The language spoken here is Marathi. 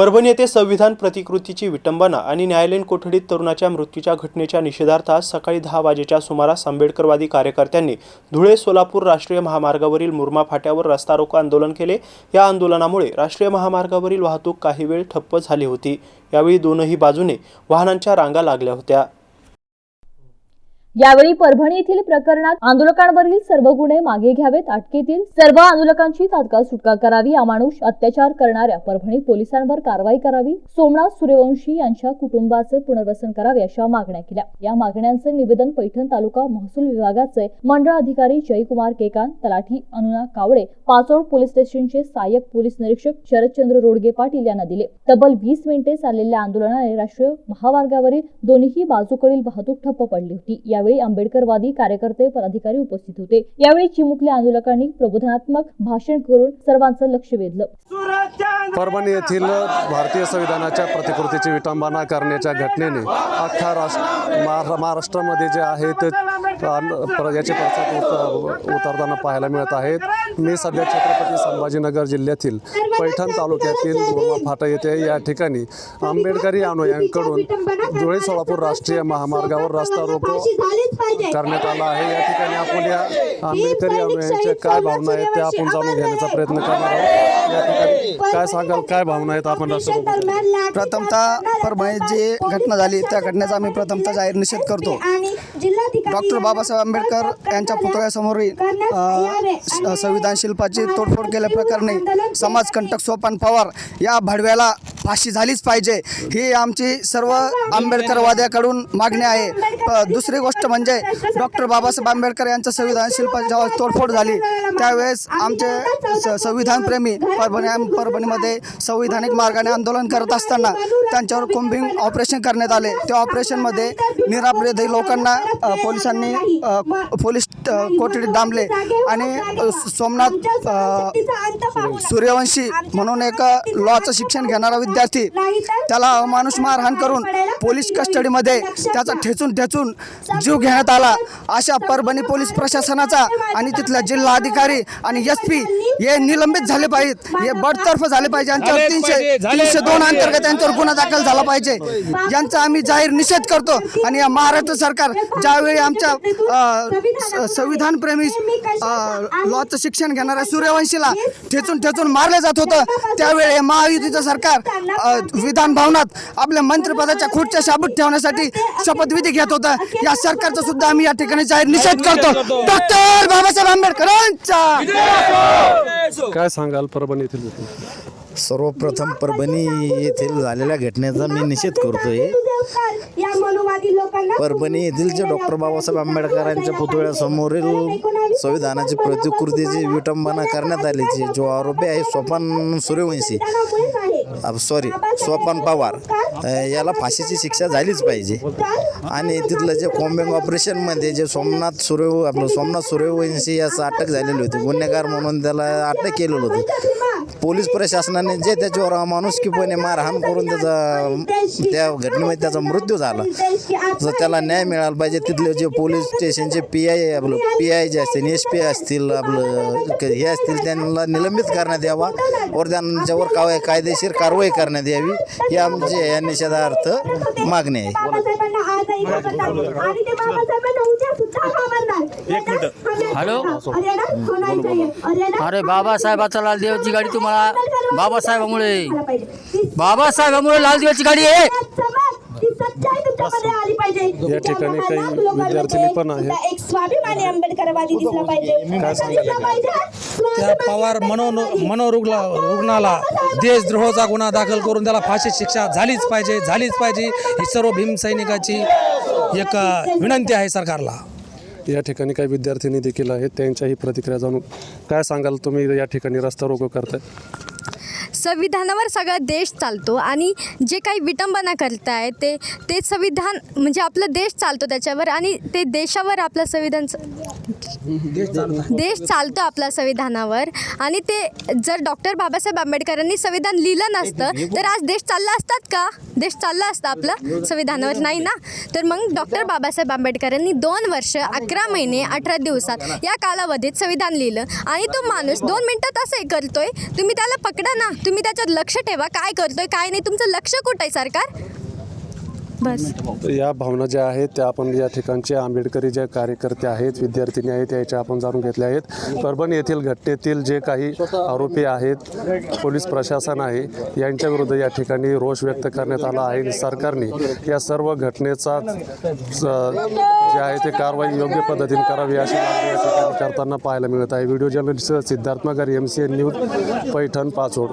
परभणी येथे संविधान प्रतिकृतीची विटंबना आणि न्यायालयीन कोठडीत तरुणाच्या मृत्यूच्या घटनेच्या निषेधार्थ आज सकाळी दहा वाजेच्या सुमारास आंबेडकरवादी कार्यकर्त्यांनी धुळे सोलापूर राष्ट्रीय महामार्गावरील मुरमा फाट्यावर रस्ता रोको आंदोलन केले. या आंदोलनामुळे राष्ट्रीय महामार्गावरील वाहतूक काही वेळ ठप्प झाली होती. यावेळी दोनही बाजूने वाहनांच्या रांगा लागल्या होत्या. यावेळी परभणी येथील प्रकरणात आंदोलकांवरील सर्व गुन्हे मागे घ्यावेत. अटकेतील सर्व आंदोलकांची तात्काळ सुटका करावी. अमानुष अत्याचार करणाऱ्या परभणी पोलिसांवर कारवाई करावी. सोमनाथ सूर्यवंशी यांच्या कुटुंबाचे पुनर्वसन करावे अशा मागण्या केल्या. या मागण्यांचे निवेदन पैठण तालुका महसूल विभागाचे मंडळ अधिकारी जयकुमार केकान तलाठी अनुना कावडे पाचोड पोलीस स्टेशनचे सहाय्यक पोलीस निरीक्षक शरदचंद्र रोडगे पाटील यांना दिले. तब्बल वीस मिनिटे चाललेल्या आंदोलनाने राष्ट्रीय महामार्गावरील दोन्ही बाजूकडील वाहतूक ठप्प पडली होती. यावेळी आंबेडकरवादी कार्यकर्ते पदाधिकारी उपस्थित होते. यावेळी चिमुकल्या आंदोलकांनी प्रबोधनात्मक भाषण करून सर्वांचं लक्ष वेधलं. परभणी येथील भारतीय संविधानाच्या प्रतिकृतीची विटंबना करण्याच्या घटनेने अख्खा राष्ट्र महारा- महाराष्ट्रामध्ये जे आहे ते प्र- याचे पडसाद उत- उतरताना पाहायला मिळत आहेत. मी सध्या छत्रपती संभाजीनगर जिल्ह्यातील पैठण तालुक्यातील फाटा येथे या ठिकाणी आंबेडकरी अनुयांकडून धुळे सोलापूर राष्ट्रीय महामार्गावर रस्ता रोको करण्यात आला आहे. या ठिकाणी आपण या आंबेडकरी अनुयांच्या काय भावना आहेत त्या आपण जाणून घेण्याचा प्रयत्न करणार आहोत. या ठिकाणी काय सांगाल काय भावना आहेत आपण करतो? प्रथमतः परभणीत जी घटना झाली त्या घटनेचा आम्ही प्रथमतः जाहीर निषेध करतो. डॉक्टर बाबासाहेब आंबेडकर यांच्या पुतळ्यासमोरील संविधान शिल्पाची तोडफोड केल्याप्रकरणी समाजकंटक सोपान पवार या भडव्याला फाशी झालीच पाहिजे. ही आमची सर्व आंबेडकरवाद्याकडून मागणी आहे. दुसरी गोष्ट म्हणजे डॉक्टर बाबासाहेब आंबेडकर यांच्या संविधान शिल्प जेव्हा तोडफोड झाली त्यावेळेस आमचे स- संविधानप्रेमी परभणी परभणीमध्ये संविधानिक मार्गाने आंदोलन करत असताना त्यांच्यावर कोम्बिंग ऑपरेशन करण्यात आले. त्या ऑपरेशनमध्ये निरापराधी लोकांना पोलिसांनी पोलीस अ, कोठडीत डांबले आणि सोमनाथ सूर्यवंशी म्हणून एक लॉचं शिक्षण घेणारा विद्यार्थी त्याला अमानुष मारहाण करून पोलीस कस्टडीमध्ये त्याचा ठेचून ठेचून जीव घेण्यात आला. अशा परभणी पोलीस प्रशासनाचा आणि तिथल्या जिल्हा अधिकारी आणि एस पी हे निलंबित झाले पाहिजेत. हे बडतर्फ झाले पाहिजे. यांच्यावर तीनशे तीनशे दोन अंतर्गत यांच्यावर गुन्हा दाखल झाला पाहिजे. यांचा आम्ही जाहीर निषेध करतो. आणि या महाराष्ट्र सरकार ज्यावेळी आमच्या संविधानप्रेमी लॉचं शिक्षण घेणाऱ्या सूर्यवंशीला ठेचून ठेचून मारलं जात होतं. त्यावेळी महायुतीचं सरकार विधान भवनात आपल्या मंत्रिपदाच्या खुर्च्या शाबूत ठेवण्यासाठी शपथविधी घेत होतं. या सरकारचा सुद्धा आम्ही या ठिकाणी जाहीर निषेध करतो. डॉक्टर बाबासाहेब आंबेडकरांचा. काय सांगाल परभणी येथील? सर्वप्रथम परभणी येथील झालेल्या घटनेचा मी निषेध करतोय. परभणी येथील जे डॉक्टर बाबासाहेब आंबेडकरांच्या पुतळ्यासमोरील संविधानाची प्रतिकृतीची विटंबना करण्यात आलीची जो आरोपी आहे सोपान सूर्यवंशी. सॉरी सोपान पवार. याला फाशीची शिक्षा झालीच पाहिजे. आणि तिथलं जे कॉम्बिंग ऑपरेशनमध्ये जे सोमनाथ सूर्य आपलं सोमनाथ सूर्यवंशी याचं अटक झालेली होती. गुन्हेगार म्हणून त्याला अटक केलेलं होतं. पोलीस प्रशासनाने जे त्याच्यावर अमानुषकीपणे मारहाण करून त्याचा त्या घटनेमध्ये त्याचा मृत्यू झाला. जर त्याला न्याय मिळाला पाहिजे तिथले जे पोलीस स्टेशनचे पी आय आपलं पी आय जे असतील एस पी असतील आपलं हे असतील त्यांना निलंबित करण्यात यावा. वर त्यांच्यावर काय कायदेशीर कारवाई करण्यात यावी. ही आमची या निषेधार्थ मागणी आहे. हॅलो? अरे बाबासाहेबाचा लालदेवाची गाडी तुम्हाला बाबासाहेबामुळे. बाबासाहेबामुळे लालदेवाची गाडी आहे. या ठिकाणी काही विद्यार्थिनी पण आहेत. स्वाभिमानी आंबेडकरवादी दिसला पाहिजे त्या पवार मनो मनोरुग्ण रुग्णाला देशद्रोहाचा गुन्हा दाखल करून त्याला फाशी शिक्षा झालीच पाहिजे झालीच पाहिजे. ही सर्व भीमसैनिकाची एक विनंती आहे सरकारला. या ठिकाणी काही विद्यार्थिनी देखील आहेत त्यांच्याही प्रतिक्रिया जाणून काय सांगाल तुम्ही? या ठिकाणी रस्ता रोको करताय. संविधानावर सगळा देश चालतो आणि जे काही विटंबना करताय ते ते संविधान म्हणजे आपला देश चालतो त्याच्यावर आणि ते देशावर आपलं संविधान देश चालतो आपल्या संविधानावर. आणि ते जर डॉक्टर बाबासाहेब आंबेडकरांनी संविधान लिहिलं नसतं तर आज देश चालला असतात का? देश चालला असता आपला संविधानावर नाही ना? तर मग डॉक्टर बाबासाहेब आंबेडकरांनी दोन वर्ष अकरा महिने अठरा दिवसात या कालावधीत संविधान लिहिलं. आणि तो माणूस दोन मिनिटात असं हे करतोय तुम्ही त्याला पकडा ना. तुम्ही त्याच्यात लक्ष ठेवा काय करतोय काय नाही तुमचं लक्ष कुठं आहे सरकार? बस. या भावना ज्या आहेत त्या आपण या ठिकाणचे आंबेडकरी जे कार्यकर्ते आहेत विद्यार्थिनी आहेत याच्या आपण जाणून घेतल्या आहेत. परभणी येथील घटनेतील जे काही आरोपी आहेत पोलीस प्रशासन आहे यांच्या विरुद्ध या ठिकाणी रोष व्यक्त करण्यात आला आहे. सरकारने या सर्व घटनेचा जे आहे ते कारवाई योग्य पद्धतीने करावी अशी मागणी या ठिकाणी करताना पाहायला मिळत आहे. Video journalist Siddharth Nagar M C N news Paithan Pachod.